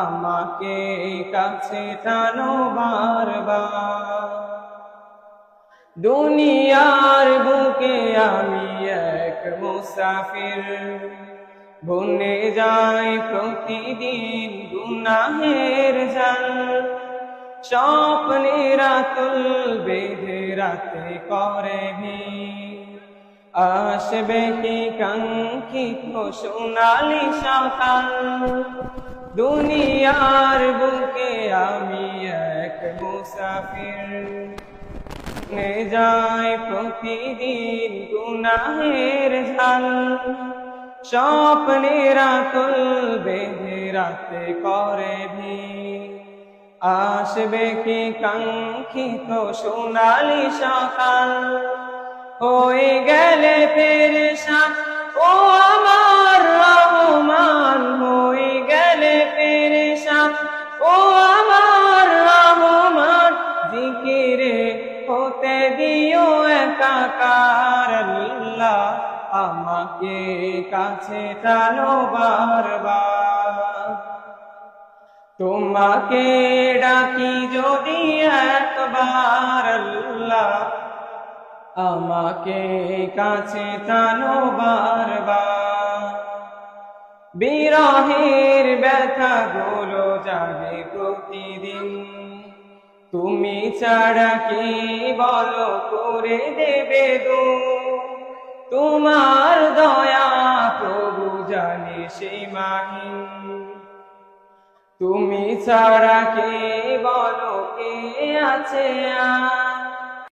আমাকে কাছে টানো বারবার। দুনিয়ার বুকে আমি এক মুসাফির। বনে যাই প্রতিদিন গুনাহের জাল। স্বপ্নেরা তুল বেঁধে রাতে করে ভিড়। আসবে কি কাঙ্ক্ষিত সোনালি সকাল দুনিয়ার বুকে আমি এক মুসাফির। যায় প্রতিদিন গুনাহের ঝাল। স্বপ্নেরা তুল বেঁধে রাতে করে ভিড়। আসবে কি কাঙ্ক্ষিত সোনালি সকাল? হয়ে গেলে ও আমার জিকিরে হতে দিও একাকার আল্লাহ আমাকে কাছে টানো বারবার। তোমাকে ডাকি যদি একবার আল্লাহ আমাকে কাছে টানো বারবার। বিরহের ব্যথা গুলো জাগে প্রতিদিন। তুমি ছাড়া কি বলো, করে দেবে দু তোমার দয়া প্রভু জানে সীমাহীন তুমি ছাড়া কে বলো, কে আছে আর?